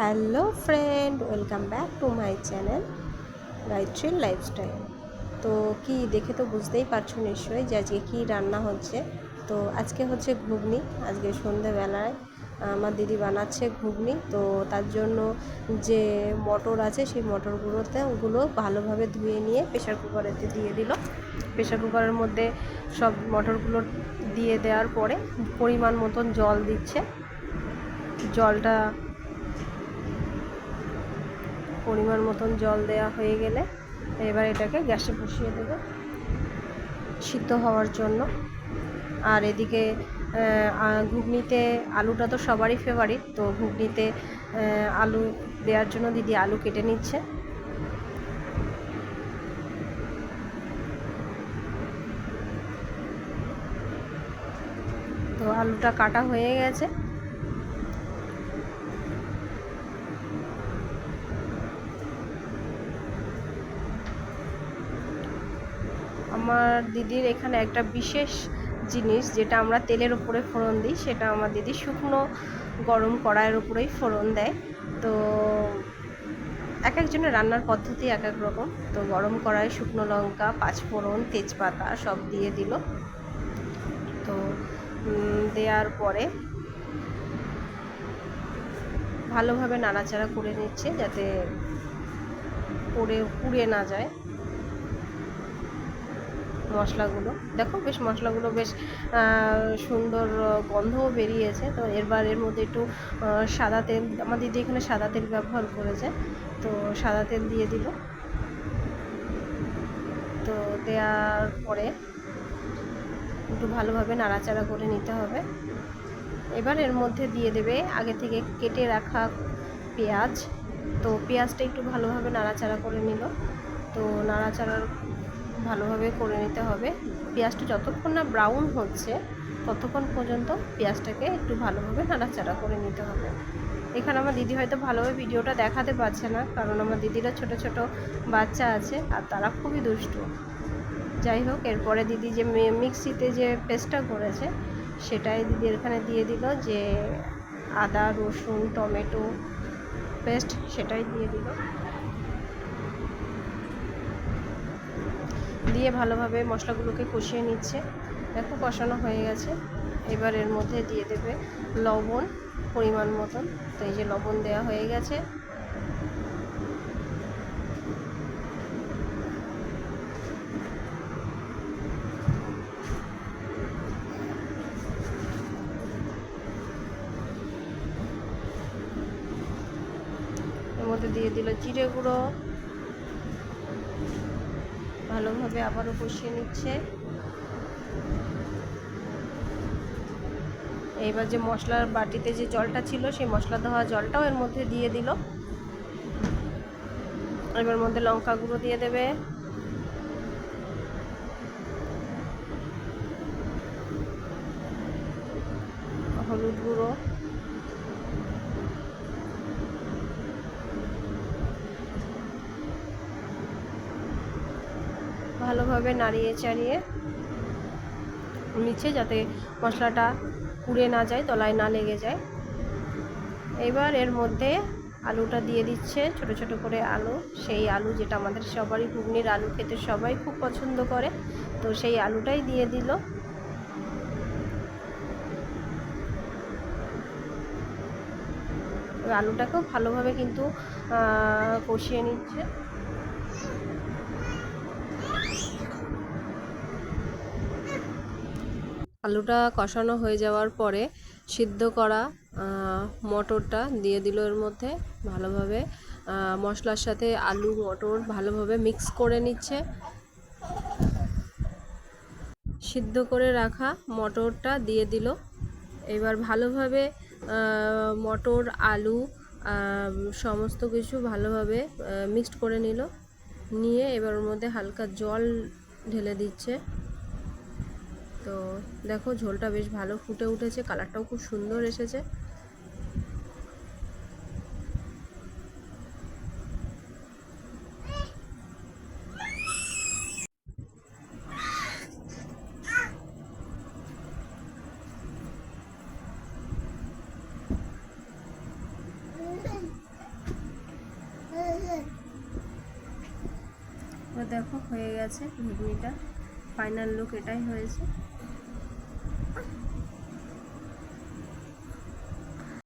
Hello friend, welcome back to my channel Gayatri lifestyle. তো কি দেখে তো বুঝতেই পারছ নিশ্চয়ই যে আজকে কী রান্না হচ্ছে। তো আজকে হচ্ছে ঘুগনি, আজকে সন্ধেবেলায় আমার দিদি বানাচ্ছে ঘুগনি। তো তার জন্য যে মটর আছে সেই মটরগুলোতে ওগুলো ভালোভাবে ধুয়ে নিয়ে প্রেশার কুকারেতে দিয়ে দিল। প্রেশার কুকারের মধ্যে সব মটরগুলো দিয়ে দেওয়ার পরে পরিমাণ মতন জল দিচ্ছে। জলটা পরিমাণ মতন জল দেওয়া হয়ে গেলে এবার এটাকে গ্যাসে বসিয়ে দেবে সিদ্ধ হওয়ার জন্য। আর এদিকে ঘুগনিতে আলুটা তো সবারই ফেভারিট তো ঘুগনিতে আলু দেওয়ার জন্য দিদি আলু কেটে নিচ্ছে। তো আলুটা কাটা হয়ে গেছে। আমার দিদির এখানে একটা বিশেষ জিনিস যেটা আমরা তেলের উপরে ফোড়ন দিই, সেটা আমার দিদি শুকনো গরম কড়াইয়ের উপরেই ফোড়ন দেয়। তো এক একজনের রান্নার পদ্ধতি এক এক রকম। তো গরম কড়াই, শুকনো লঙ্কা পাঁচফোড়ন তেজপাতা সব দিয়ে দিল। তো দেওয়ার পরে ভালোভাবে নাড়াচাড়া করে নিচ্ছে যাতে পড়ে, পুড়ে না যায়। মশলাগুলো। দেখো বেশ মশলাগুলো বেশ সুন্দর গন্ধও বেরিয়েছে। তো এরবার এর মধ্যে একটু সাদা তেল, আমার দিদি এখানে সাদা তেল ব্যবহার করেছে। তো সাদা তেল দিয়ে দিল। তো দেওয়ার পরে একটু ভালোভাবে নাড়াচাড়া করে নিতে হবে। এবার এর মধ্যে দিয়ে দেবে আগে থেকে কেটে রাখা পেঁয়াজ। তো পেঁয়াজটা একটু ভালোভাবে নাড়াচাড়া করে নিল। তো নাড়াচাড়ার ভালোভাবে করে নিতে হবে। পেঁয়াজটা যতক্ষণ না ব্রাউন হচ্ছে, ততক্ষণ পর্যন্ত পেঁয়াজটাকে একটু ভালোভাবে নাড়াচাড়া করে নিতে হবে। এখানে আমার দিদি হয়তো ভালোভাবে ভিডিওটা দেখাতে পারছে না, কারণ আমার দিদিরা ছোট ছোট বাচ্চা আছে আর তারা খুবই দুষ্টু। যাই হোক, এরপরে দিদি যে মিক্সিতে যে পেস্টটা করেছে, সেটাই দিদি এখানে দিয়ে দিল যে আদা, রসুন, টমেটো পেস্ট সেটাই দিয়ে দিল। দিয়ে ভালোভাবে মশলাগুলোকে কষিয়ে নিচ্ছে। দেখো কষানো হয়ে গেছে। এবার এর মধ্যে দিয়ে দেবে লবণ পরিমাণ মতন। তো এই যে লবণ দেওয়া হয়ে গেছে। এর মধ্যে দিয়ে দিল জিরে গুঁড়ো। ভালোভাবে আবারও কষিয়ে নিচ্ছে। এইবার যে মশলার বাটিতে যে জলটা ছিল, সেই মশলা দেওয়া জলটাও এর মধ্যে দিয়ে দিল। এবার মধ্যে লঙ্কা গুঁড়ো দিয়ে দেবে। হলুদ গুঁড়ো। ভালোভাবে নাড়িয়ে চাড়িয়ে নিচ্ছে যাতে মশলাটা পুড়ে না যায়, তলায় না লেগে যায়। এবার এর মধ্যে আলুটা দিয়ে দিচ্ছে, ছোট ছোট করে আলু। সেই আলু যেটা আমাদের সবারই, ঘুগনির আলু খেতে সবাই খুব পছন্দ করে, তো সেই আলুটাই দিয়ে দিল। আলুটাকেও ভালোভাবে কিন্তু কষিয়ে নিচ্ছে। আলুটা কষানো হয়ে যাওয়ার পরে সিদ্ধ করা মটরটা দিয়ে দিল এর মধ্যে ভালোভাবে। মশলার সাথে আলু, মটর ভালোভাবে মিক্স করে নিচ্ছে। সিদ্ধ করে রাখা মটরটা দিয়ে দিল। এবার ভালোভাবে মটর, আলু সমস্ত কিছু ভালোভাবে মিক্সড করে নিল। নিয়ে এবার ওর মধ্যে হালকা জল ঢেলে দিচ্ছে। তো দেখো ঝোলটা বেশ ভালো ফুটে উঠেছে, কালারটাও খুব সুন্দর এসেছে। দেখো হয়ে গেছে ঘুগনিটা। ফাইনাল লুক এটাই হয়েছে।